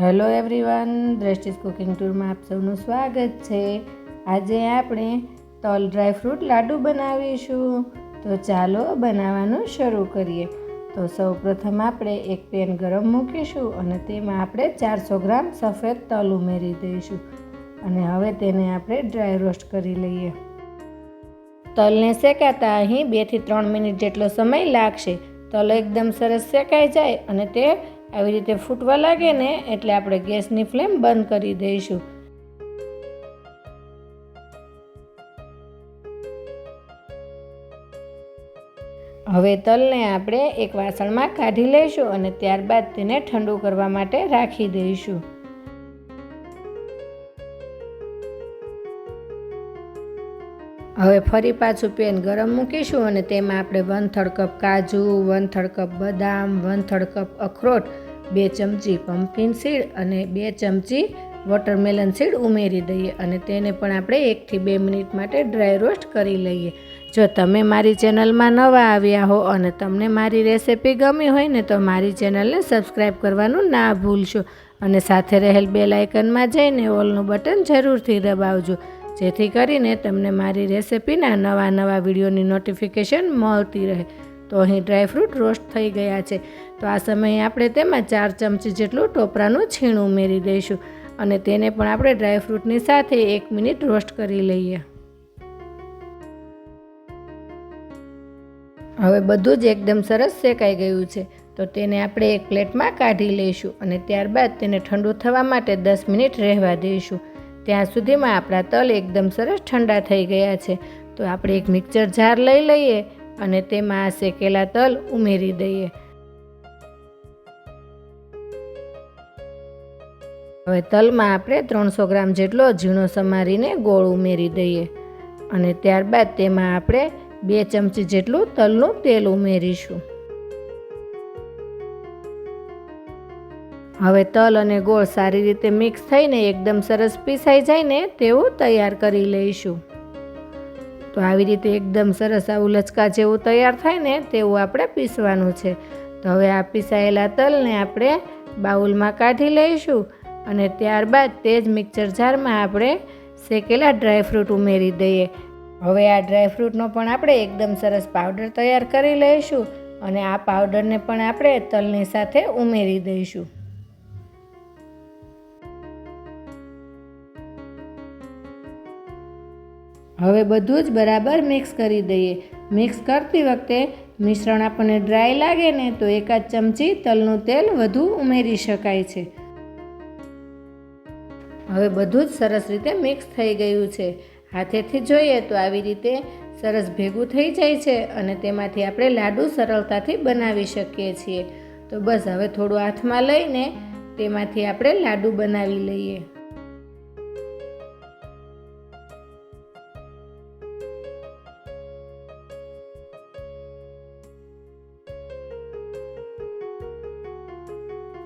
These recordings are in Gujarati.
હેલો એવરીવન, દ્રષ્ટિસ કુકિંગ ટૂરમાં આપ સૌનું સ્વાગત છે. આજે આપણે તલ ડ્રાયફ્રૂટ લાડુ બનાવીશું. તો ચાલો બનાવવાનું શરૂ કરીએ. તો સૌ પ્રથમ આપણે એક પેન ગરમ મૂકીશું અને તેમાં આપણે ચારસો ગ્રામ સફેદ તલ ઉમેરી દઈશું. અને હવે તેને આપણે ડ્રાય રોસ્ટ કરી લઈએ. તલને શેકાતા અહીં બેથી ત્રણ મિનિટ જેટલો સમય લાગશે. તલ એકદમ સરસ શેકાઈ જાય અને તે આવી રીતે ફૂટવા લાગે ને એટલે આપણે ગેસની ફ્લેમ બંધ કરી દઈશું. હવે તલને આપણે એક વાસણમાં કાઢી લઈશું અને ત્યારબાદ તેને ઠંડુ કરવા માટે રાખી દઈશું. હવે ફરી પાછું પેન ગરમ મૂકીશું અને તેમાં આપણે વન થર્ડ કપ કાજુ, વન થર્ડ કપ બદામ, વન થર્ડ કપ અખરોટ બે ચમચી પમ્પકિન સીડ અને બે ચમચી વોટરમેલન સીડ ઉમેરી દઈએ અને તેને પણ આપણે એકથી બે મિનિટ માટે ડ્રાય રોસ્ટ કરી લઈએ. જો તમે મારી ચેનલમાં નવા આવ્યા હો અને તમને મારી રેસિપી ગમી હોય ને તો મારી ચેનલને સબસ્ક્રાઈબ કરવાનું ના ભૂલશો અને સાથે રહેલ બે લાઇકનમાં જઈને ઓલનું બટન જરૂરથી દબાવજો. જેથી કરીને તમને મારી રેસિપીના નવા નવા વિડીયોની નોટિફિકેશન મળતી રહે. તો અહીં ડ્રાયફ્રૂટ રોસ્ટ થઈ ગયા છે. તો આ સમયે આપણે તેમાં ચાર ચમચી જેટલું ટોપરાનું છીણ ઉમેરી દઈશું અને તેને પણ આપણે ડ્રાયફ્રૂટની સાથે એક મિનિટ રોસ્ટ કરી લઈએ. હવે બધું જ એકદમ સરસ શેકાઈ ગયું છે. તો તેને આપણે એક પ્લેટમાં કાઢી લઈશું અને ત્યારબાદ તેને ઠંડુ થવા માટે દસ મિનિટ રહેવા દઈશું. ત્યાં સુધીમાં આપણા તલ એકદમ સરસ ઠંડા થઈ ગયા છે. તો આપણે એક મિક્સર જાર લઈ લઈએ. અને તેમાં આ શેકેલા તલ ઉમેરી દઈએ. હવે તલમાં આપણે ત્રણસો ગ્રામ જેટલો ઝીણો સમારીને ગોળ ઉમેરી દઈએ અને ત્યારબાદ તેમાં આપણે બે ચમચી જેટલું તલનું તેલ ઉમેરીશું. હવે તલ અને ગોળ સારી રીતે મિક્સ થઈને એકદમ સરસ પીસાઈ જાય ને તેવું તૈયાર કરી લઈશું. તો આવી રીતે એકદમ સરસ આવું લચકા જેવું તૈયાર થાય ને તેવું આપણે પીસવાનું છે. તો હવે આ પીસાયેલા તલને આપણે બાઉલમાં કાઢી લઈશું અને ત્યારબાદ તે જ મિક્સર જારમાં આપણે શેકેલા ડ્રાયફ્રૂટ ઉમેરી દઈએ. હવે આ ડ્રાયફ્રૂટનો પણ આપણે એકદમ સરસ પાવડર તૈયાર કરી લઈશું અને આ પાવડરને પણ આપણે તલની સાથે ઉમેરી દઈશું. હવે બધું જ બરાબર મિક્સ કરી દઈએ. મિક્સ કરતી વખતે મિશ્રણ આપણને ડ્રાય લાગે ને તો એકાદ ચમચી તલનું તેલ વધુ ઉમેરી શકાય છે. હવે બધું જ સરસ રીતે મિક્સ થઈ ગયું છે. હાથેથી જોઈએ તો આવી રીતે સરસ ભેગું થઈ જાય છે અને તેમાંથી આપણે લાડુ સરળતાથી બનાવી શકીએ છીએ. તો બસ હવે થોડું હાથમાં લઈને તેમાંથી આપણે લાડુ બનાવી લઈએ.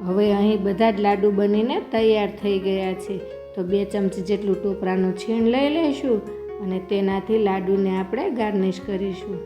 હવે અહીં બધા જ લાડુ બનીને તૈયાર થઈ ગયા છે. તો બે ચમચી જેટલું ટોપરાનું છીણ લઈ લઈશું અને તેનાથી લાડુને આપણે ગાર્નિશ કરીશું.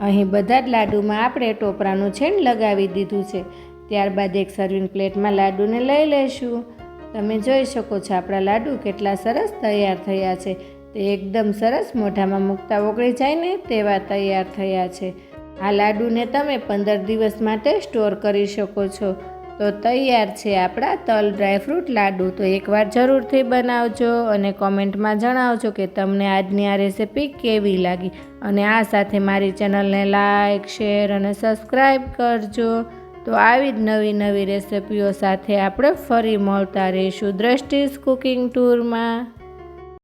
અહીં બધા જ લાડુમાં આપણે ટોપરાનું છીણ લગાવી દીધું છે. ત્યારબાદ એક સર્વિંગ પ્લેટમાં લાડુને લઈ લઈશું. તમે જોઈ શકો છો આપણા લાડુ કેટલા સરસ તૈયાર થયા છે. તે એકદમ સરસ મોઢામાં મૂકતા ઓગળી જાય ને તેવા તૈયાર થયા છે. આ લાડુને તમે પંદર દિવસ માટે સ્ટોર કરી શકો છો. તો તૈયાર છે આપણા તલ ડ્રાયફ્રૂટ લાડુ. તો એકવાર જરૂરથી બનાવજો અને કોમેન્ટમાં જણાવજો કે તમને આજની આ રેસિપી કેવી લાગી. અને આ સાથે મારી ચેનલને લાઇક શેર અને સબસ્ક્રાઈબ કરજો. તો આવી જ નવી નવી રેસિપીઓ સાથે આપણે ફરી મળતા રહીશું દ્રષ્ટિસ કુકિંગ ટૂરમાં.